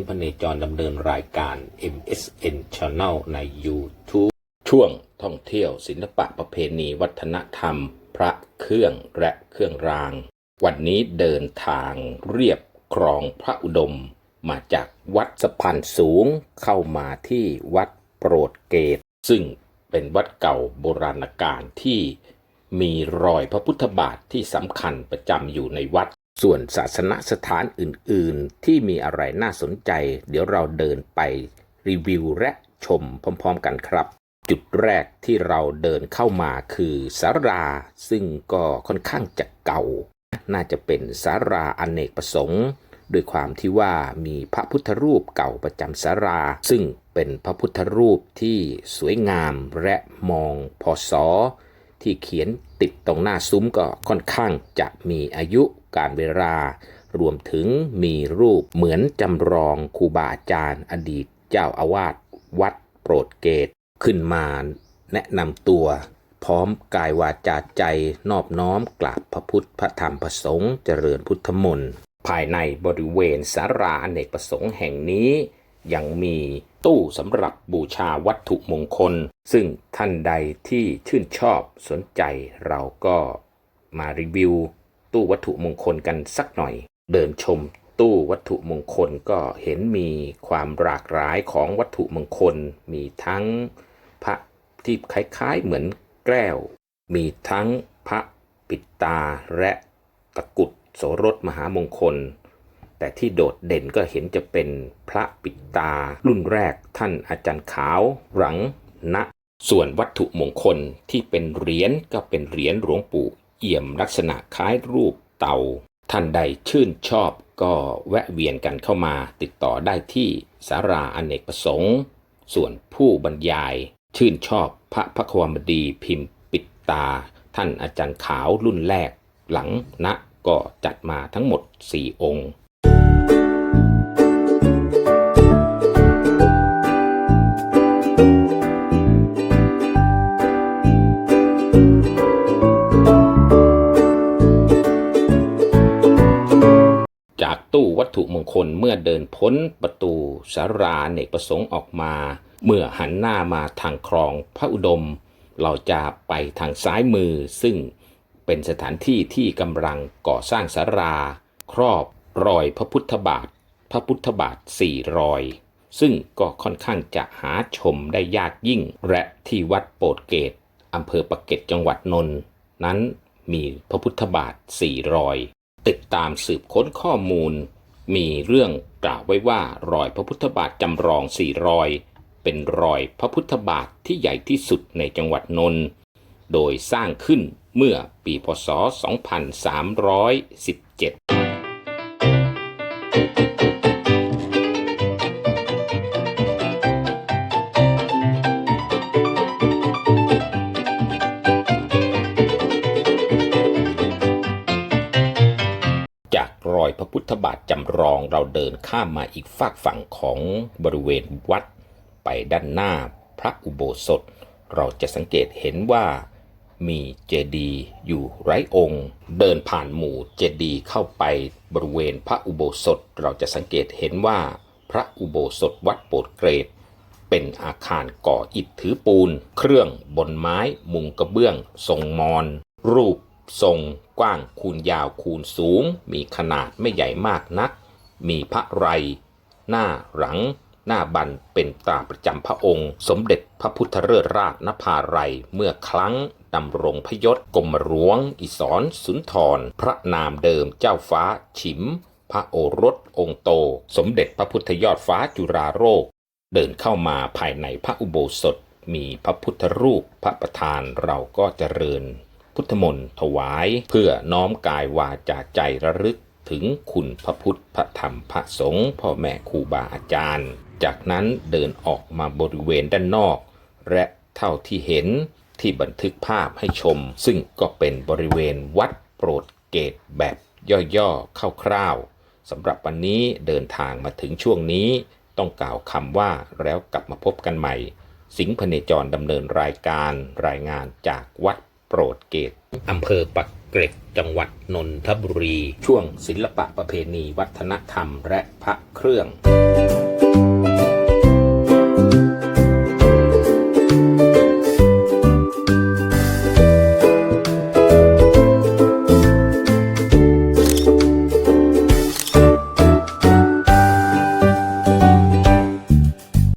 งพเนจรดำเนินรายการ MSN Channel ใน YouTube ช่วงท่องเที่ยวศิลปะประเพณีวัฒนธรรม พระเครื่องและเครื่องราง วันนี้เดินทางเรียบครองพระอุดม มาจากวัดสะพานสูงเข้ามาที่วัดโปรดเกต ซึ่งเป็นวัดเก่าโบราณกาลที่มีรอยพระพุทธบาทที่สำคัญประจำอยู่ในวัด ส่วนศาสนสถานอื่น ๆ ที่มีอะไรน่าสนใจ เดี๋ยวเราเดินไปรีวิวและชมพร้อม ๆ กันครับ จุดแรกที่เราเดินเข้ามาคือสารา ซึ่งก็ค่อนข้างจะเก่า น่าจะเป็นสาราอเนกประสงค์ด้วยความที่ว่ามีพระพุทธรูปเก่าประจำสารา ซึ่งเป็นพระพุทธรูปที่สวยงามและมองพศ ที่เขียนติดตรงหน้าซุ้มก็ค่อนข้างจะมีอายุการเวลารวมถึงมีรูปเหมือนจำลองครูบาอาจารย์อดีตเจ้าอาวาสวัดโปรดเกตขึ้นมาแนะนำตัวพร้อมกายวาจาใจนอบน้อมกราบพระพุทธพระธรรมพระสงฆ์เจริญพุทธมนต์ภายในบริเวณสาราอเนกประสงค์แห่งนี้ ยังมีตู้สำหรับบูชาวัตถุมงคล ซึ่งท่านใดที่ชื่นชอบสนใจเราก็มารีวิว ตู้วัตถุมงคลกันสักหน่อย เดินชมตู้วัตถุมงคลก็เห็นมีความหลากหลายของวัตถุมงคล มีทั้งพระที่คล้ายๆเหมือนแก้ว มีทั้งพระปิดตาและตะกุดโสรถมหามงคล แต่ที่โดดเด่นก็เห็นจะเป็นพระปิดตา รุ่นแรกท่านอาจารย์ขาวหลังณส่วนวัตถุมงคลที่เป็นเหรียญก็เป็นเหรียญหลวงปู่เอี่ยมลักษณะคล้ายรูปเต่าท่านใดชื่นชอบก็แวะเวียนกันเข้ามาติดต่อได้ที่สาราอเนกประสงค์ ส่วนผู้บรรยายชื่นชอบพระพระควมดีพิมพ์ปิดตา ท่านอาจารย์ขาวรุ่นแรกหลังณก็จัดมาทั้งหมด 4 องค์ คลเมื่อเดินพ้นประตูสาราเนกประสงค์ออกมา เมื่อหันหน้ามาทางคลองพระอุดม เราจะไปทางซ้ายมือ ซึ่งเป็นสถานที่ที่กำลังก่อสร้างสารา ครอบรอยพระพุทธบาท พระพุทธบาทสี่รอย ซึ่งก็ค่อนข้างจะหาชมได้ยากยิ่ง และที่วัดโปดเกตอำเภอปากเกร็ดจังหวัดนนท์นั้นมีพระพุทธบาทสี่รอย ติดตามสืบค้นข้อมูล มีเรื่องกล่าวไว้ว่ารอยพระพุทธบาทจำลองสี่รอย เป็นรอยพระพุทธบาทที่ใหญ่ที่สุดในจังหวัดนนท์โดยสร้างขึ้นเมื่อปีพศ 2317 พุทธบาทจำลองเราเดินข้ามมาอีกฝากฝั่งของบริเวณวัด ไปด้านหน้าพระอุโบสถ เราจะสังเกตเห็นว่ามีเจดีย์อยู่ไร้องค์ เดินผ่านหมู่เจดีย์เข้าไปบริเวณพระอุโบสถ เราจะสังเกตเห็นว่าพระอุโบสถวัดโปรดเกรด เป็นอาคารก่ออิฐถือปูน เครื่องบนไม้ มุงกระเบื้อง ทรงมอน รูป ทรงกว้างคูณยาวคูณสูง มีขนาดไม่ใหญ่มากนัก มีพระไร หน้าหลัง หน้าบันเป็นตราประจำพระองค์ สมเด็จพระพุทธเลิศราชนภาไรเมื่อครั้งดำรงพยศกรมหลวง อิสรสุนทร พระนามเดิมเจ้าฟ้าฉิม พระโอรสองค์โต สมเด็จพระพุทธยอดฟ้าจุฬาโลกเดินเข้ามาภายในพระอุโบสถ มีพระพุทธรูปพระประธานเราก็เจริญ พุทธมนต์ถวาย เพื่อน้อมกายวาจาใจระลึกถึงคุณพระพุทธพระธรรมพระสงฆ์พ่อแม่ครูบาอาจารย์ จากนั้นเดินออกมาบริเวณด้านนอก และเท่าที่เห็นที่บันทึกภาพให้ชม ซึ่งก็เป็นบริเวณวัดโปรดเกตแบบย่อๆคร่าวๆสำหรับวันนี้เดินทางมาถึงช่วงนี้ ต้องกล่าวคำว่าแล้วกลับมาพบกันใหม่ สิงห์พเนจรดำเนินรายการรายงานจากวัด โปรดเกตอำเภอปักเกร็ดจังหวัดนนทบุรี ช่วงศิลปะประเพณี วัฒนธรรมและพระเครื่อง